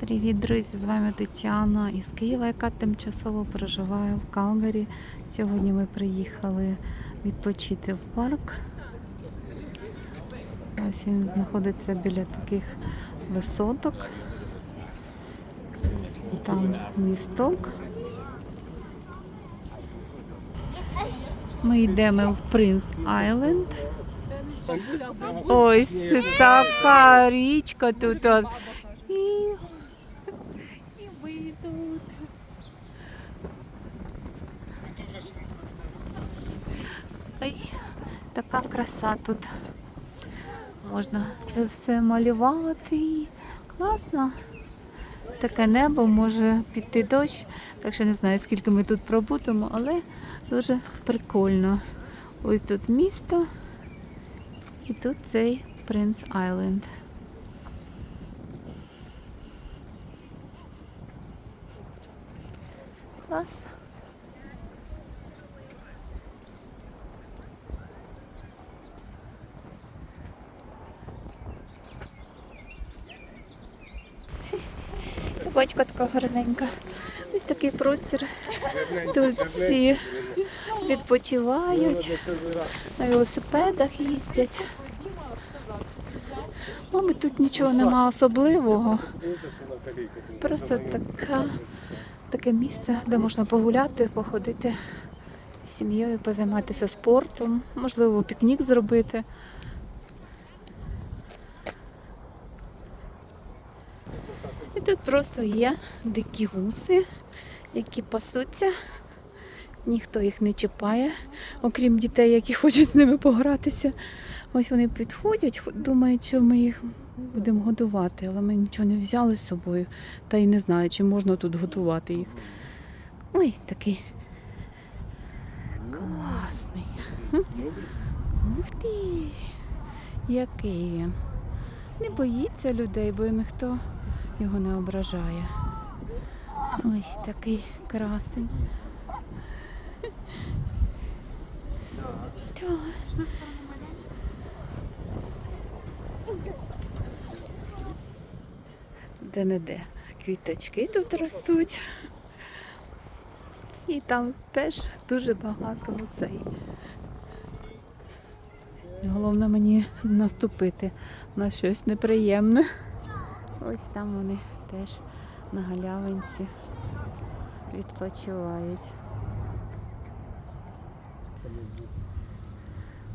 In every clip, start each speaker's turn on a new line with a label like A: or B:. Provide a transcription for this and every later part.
A: Привіт, друзі! З вами Тетяна із Києва, яка тимчасово проживає в Калгарі. Сьогодні ми приїхали відпочити в парк. Ось він знаходиться біля таких висоток. Там місток. Ми йдемо в Принц Айленд. Ось така річка тут. от. І, і ви тут. Ой, така краса тут. Можна це все малювати. Класно. Таке небо може піти дощ, так що не знаю, скільки ми тут пробудемо, але дуже прикольно. Ось тут місто і тут цей Принц Айленд. Клас. Собачка така гарненька. Ось такий простір. Тут всі відпочивають, на велосипедах їздять. Мабуть, тут нічого нема особливого. Просто така, таке місце, де можна погуляти, походити з сім'єю, позайматися спортом, можливо, пікнік зробити. Тут просто є дикі гуси, які пасуться. Ніхто їх не чіпає, окрім дітей, які хочуть з ними погратися. Ось вони підходять, думають, що ми їх будемо годувати, але ми нічого не взяли з собою. Та й не знаю, чи можна тут готувати їх. Ой, такий класний. Ух ти! Який він. Не боїться людей, бо ніхто його не ображає. Ось такий красень. Так. Де-не-де квіточки тут ростуть. І там теж дуже багато гусей. Головне мені наступити на щось неприємне. Ось там вони теж на галявинці відпочивають.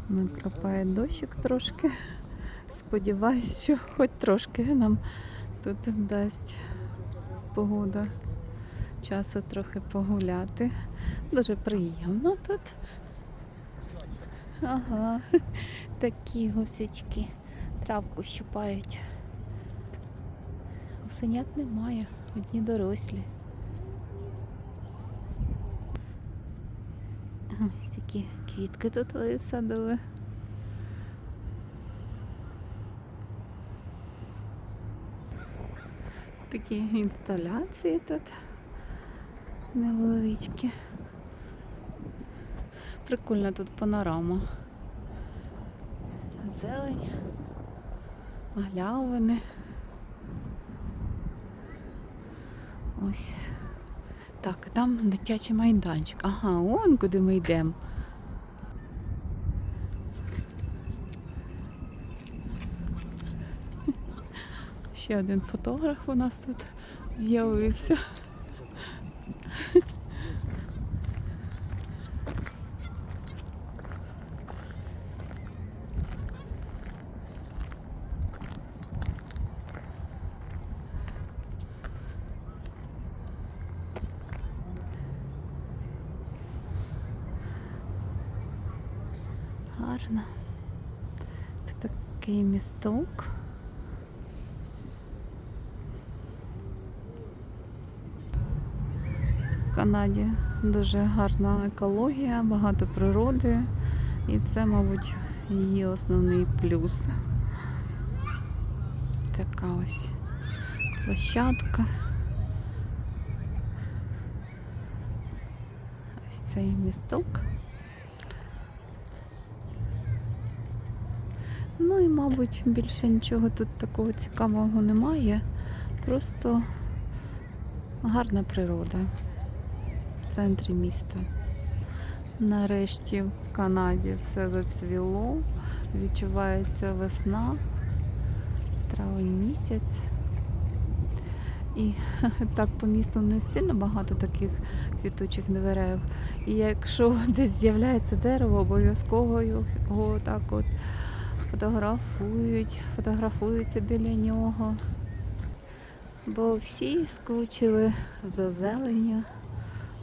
A: Накрапає дощик трошки. Сподіваюсь, що хоч трошки нам тут дасть погода часу трохи погуляти. Дуже приємно тут. Ага, такі гусячки травку щупають. Гусенят немає, одні дорослі. Ось такі квітки тут висадили. Такі інсталяції тут невеличкі. Прикольна тут панорама. Зелень, галявини. Ось. Так, там дитячий майданчик. Ага, он куди ми йдемо. Ще один фотограф у нас тут з'явився. Гарно. Такий місток. В Канаді дуже гарна екологія, багато природи, і це, мабуть, її основний плюс. Така ось площадка. Ось цей місток. Ну і, мабуть, більше нічого тут такого цікавого немає. Просто гарна природа в центрі міста. Нарешті в Канаді все зацвіло, відчувається весна, травень місяць. І так по місту не сильно багато таких квітучих дерев. І якщо десь з'являється дерево, обов'язково його так от фотографують, фотографуються біля нього. Бо всі скучили за зеленню,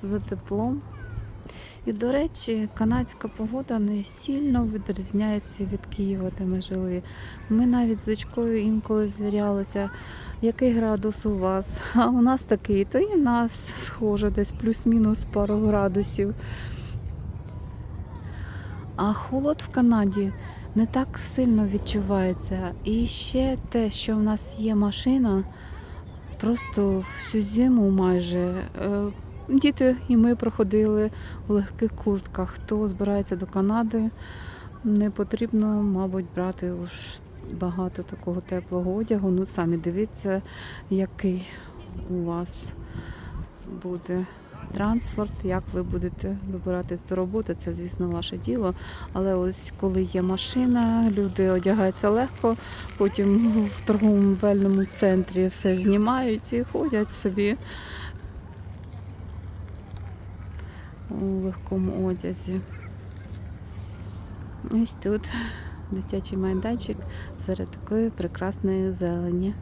A: за теплом. І, до речі, канадська погода не сильно відрізняється від Києва, де ми жили. Ми навіть з дочкою інколи звірялися, який градус у вас. А у нас такий, то і в нас схоже, десь плюс-мінус пару градусів. А холод в Канаді не так сильно відчувається. І ще те, що в нас є машина, просто всю зиму майже. е, Діти і ми проходили у легких куртках. Хто збирається до Канади, не потрібно, мабуть, брати уж багато такого теплого одягу. Ну, самі дивіться, який у вас буде транспорт, як ви будете добиратись до роботи, це, звісно, ваше діло. Але ось коли є машина, люди одягаються легко, потім в торговому вельному центрі все знімають і ходять собі у легкому одязі. Ось тут дитячий майданчик серед такої прекрасної зелені.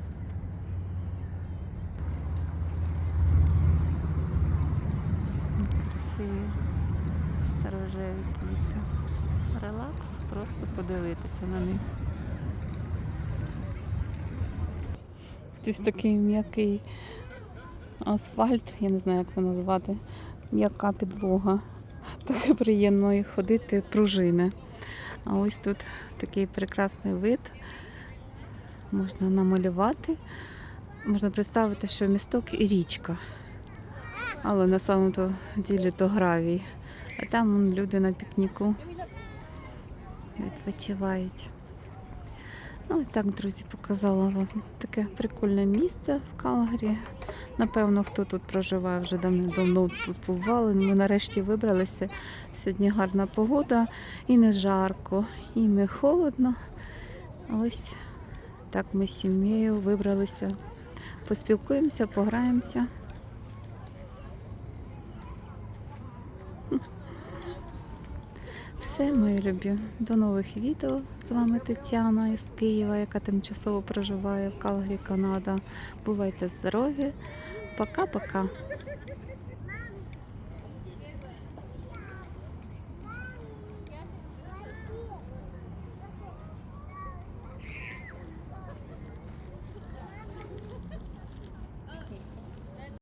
A: Красиві рожеві квіти. Релакс, просто подивитися на них. Ось такий м'який асфальт, я не знаю, як це назвати. М'яка підлога. Так приємно і ходити пружини. А ось тут такий прекрасний вид. Можна намалювати. Можна представити, що місток і річка. Але на самому ділі то гравій. А там люди на пікніку відпочивають. Ну, ось так, друзі, показала вам таке прикольне місце в Калгарі. Напевно, хто тут проживає вже давно тут бували. Ми нарешті вибралися. Сьогодні гарна погода, і не жарко, і не холодно. Ось так ми з сім'єю вибралися. Поспілкуємося, пограємося. Все, мої любі. До нових відео. З вами Тетяна із Києва, яка тимчасово проживає в Калгарі, Канада. Бувайте здорові. Пока-пока.